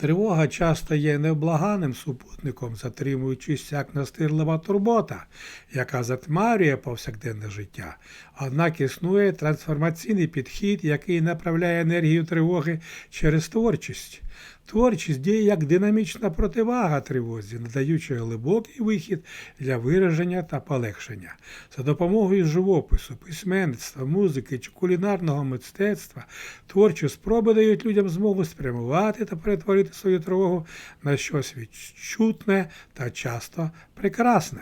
Тривога часто є невблаганим супутником, затримуючись як настирлива турбота, яка затмарює повсякденне життя. Однак існує трансформаційний підхід, який направляє енергію тривоги через творчість. Творчість діє як динамічна противага тривозі, надаючи глибокий вихід для вираження та полегшення. За допомогою живопису, письменництва, музики чи кулінарного мистецтва творчі спроби дають людям змогу спрямувати та перетворити свою тривогу на щось відчутне та часто прекрасне.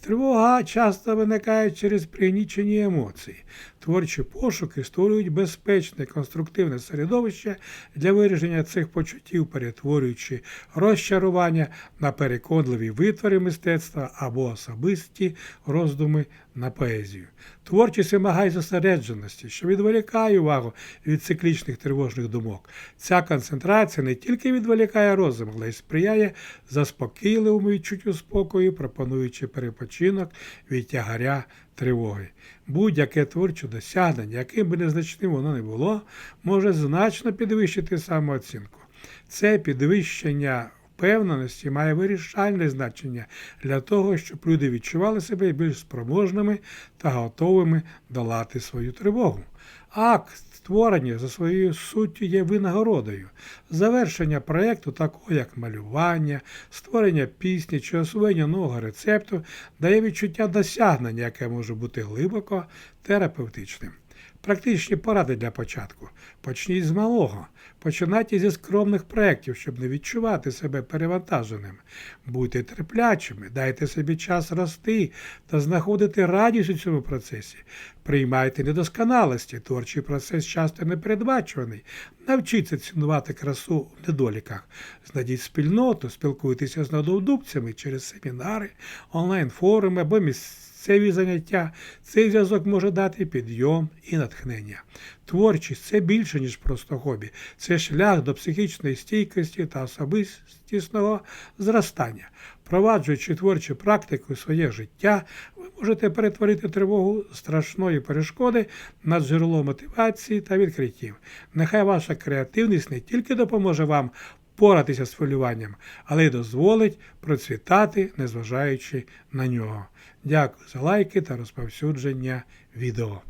Тривога часто виникає через пригнічені емоції. Творчі пошуки створюють безпечне конструктивне середовище для вираження цих почуттів, перетворюючи розчарування на переконливі витвори мистецтва або особисті роздуми на поезію. Творчість вимагає зосередженості, що відволікає увагу від циклічних тривожних думок. Ця концентрація не тільки відволікає розум, але й сприяє заспокійливому відчуттю спокою, пропонуючи перепочинок від тягаря тривоги. Будь-яке творче досягнення, яким би незначним воно не було, може значно підвищити самооцінку. Це підвищення впевненості має вирішальне значення для того, щоб люди відчували себе більш спроможними та готовими долати свою тривогу. Акт створення за своєю суттю є винагородою. Завершення проєкту, такого як малювання, створення пісні чи освоєння нового рецепту, дає відчуття досягнення, яке може бути глибоко терапевтичним. Практичні поради для початку. Почніть з малого. Починайте зі скромних проєктів, щоб не відчувати себе перевантаженим. Будьте терплячими, дайте собі час рости та знаходити радість у цьому процесі. Приймайте недосконалості. Творчий процес часто непередбачуваний. Навчіться цінувати красу в недоліках. Знайдіть спільноту, спілкуйтеся з однодумцями через семінари, онлайн-форуми або місцеві заняття. Цей зв'язок може дати підйом і натхнення. Творчість це більше, ніж просто хобі. Це шлях до психічної стійкості та особистісного зростання. Впроваджуючи творчу практику своє життя, ви можете перетворити тривогу страшної перешкоди на джерело мотивації та відкриттів. Нехай ваша креативність не тільки допоможе вам впоратися з хвилюванням, але й дозволить процвітати, незважаючи на нього. Дякую за лайки та розповсюдження відео.